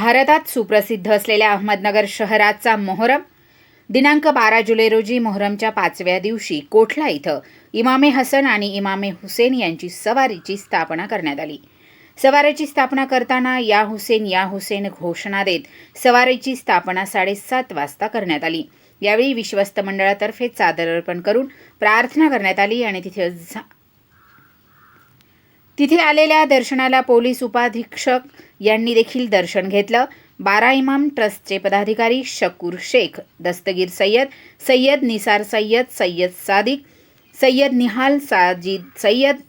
भारतात सुप्रसिद्ध असलेल्या अहमदनगर शहराचा मोहरम दिनांक बारा जुलै रोजी मोहरमच्या पाचव्या दिवशी कोठला इथं इमामे हसन आणि इमामे हुसेन यांची सवारीची स्थापना करण्यात आली सवारीची स्थापना करताना या हुसेन या हुसेन घोषणा देत सवारीची स्थापना साडेसात वाजता करण्यात आली यावेळी विश्वस्त मंडळातर्फे चादर अर्पण करून प्रार्थना करण्यात आली आणि तिथे तिथे आलेल्या दर्शनाला पोलीस उपाधीक्षक यांनी देखील दर्शन घेतलं बारा इमाम ट्रस्टचे पदाधिकारी शकूर शेख दस्तगीर सय्यद सय्यद निसार सय्यद सय्यद सादिक सय्यद निहाल साजिद सय्यद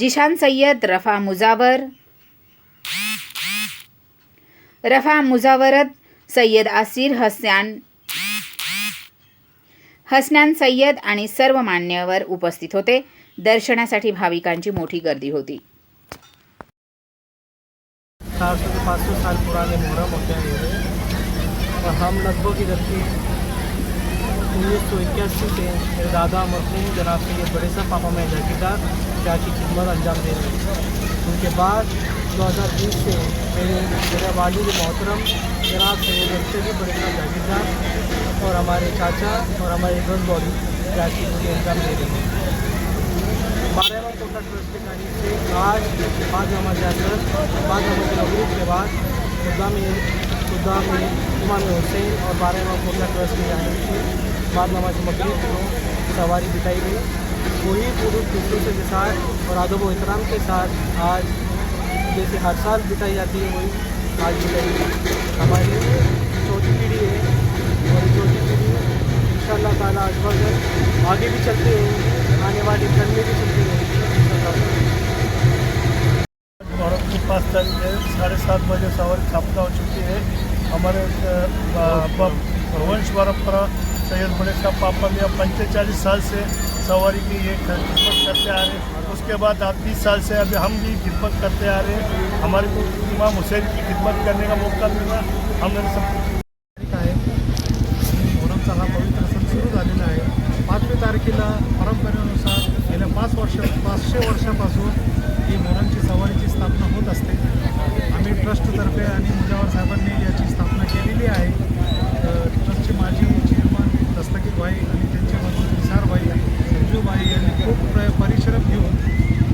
जिशान सय्यद रफा मुजावर रफा मुजावरत सय्यद आसिर हस्यान हसनान सय्यद आणि सर्व मान्यवर उपस्थित होते दर्शना भाविकांची मोठी गर्दी होती चार सौ पाँच सौ साल पुराने मुहर्रम होते हैं और हम लगभग इधर के उन्नीस सौ इक्यासी से मेरे दादा मरसूम जनाब के बड़े सा पापा में जागीदार क्या की खिदमत अंजाम दे रहे हैं उनके बाद दो हज़ार बीस से मेरे मेरे वालिद मोहतरम जनाब से बच्चे भी बड़े सा जागीदार और हमारे चाचा और हमारे दोस्त बॉडी क्या की मुझे अंजाम दे रहे हैं बारहवा कोटा ट्रस्ट की तारीख से आज पाँच नंबर जाकर पाँच नंबर के नगरूप के बाद खुदा में इमाम हुसैन और बारहवा कोटा ट्रस्ट की जाने से बाद नमाज मगरब को सवारी बिताई गई वही पूरी खूबसूरत के साथ और आदब व के साथ आज जैसे हर साल बिताई जाती है वही आज बिताई गई हमारी छोटी पीढ़ी है और छोटी पीढ़ी इन शाला तला आगे भी चलते हैं आने वाले कल में भी चलते हैं सात बजे વાગે સવારે हो चुकी है हमारे वंश પરંપરા सैयद बड़े का पापा मेरा पंचालीस साल से सवारी की ये खिदमत करते आ रहे हैं उसके बाद आप बीस साल से अभी हम भी खिदमत करते आ रहे हैं हमारे को इमाम हुसैन की खिदमत करने का मौका मिला हमने सब आहे मोहरमचा हा पवित्र सण सुरू झालेला आहे पाचवी तारखेला परंपरेनुसार गेल्या पांच वर्ष पाचशे वर्षापासून ही सवारी की स्थापना होती मी ट्रस्टतर्फे आणि मुजावर साहेबांनी याची स्थापना केलेली आहे ट्रस्टचे माजी चेअरमन दस्तकित भाई आणि त्यांचे मंत्री निसार भाई संजू भाई यांनी खूप प्र परिश्रम घेऊन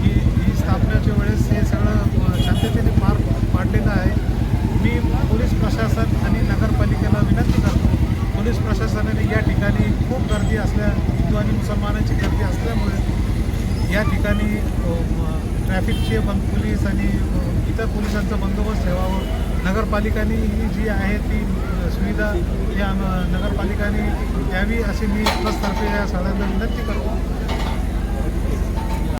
ही ही स्थापनेच्या वेळेस हे सगळं शांततेने पार पाडलेलं आहे मी पोलीस प्रशासन आणि नगरपालिकेला विनंती करतो पोलीस प्रशासनाने या ठिकाणी खूप गर्दी असल्या हिंदू आणि मुसलमानाची गर्दी असल्यामुळे या ठिकाणी ट्रॅफिकचे बंद पोलीस आणि इतर पोलिसांचा बंदोबस्त ठेवावं नगरपालिकांनी ही जी आहे ती सुविधा या नगरपालिकांनी द्यावी असे मी ट्रस्टतर्फे या सगळ्यांना विनंती करतो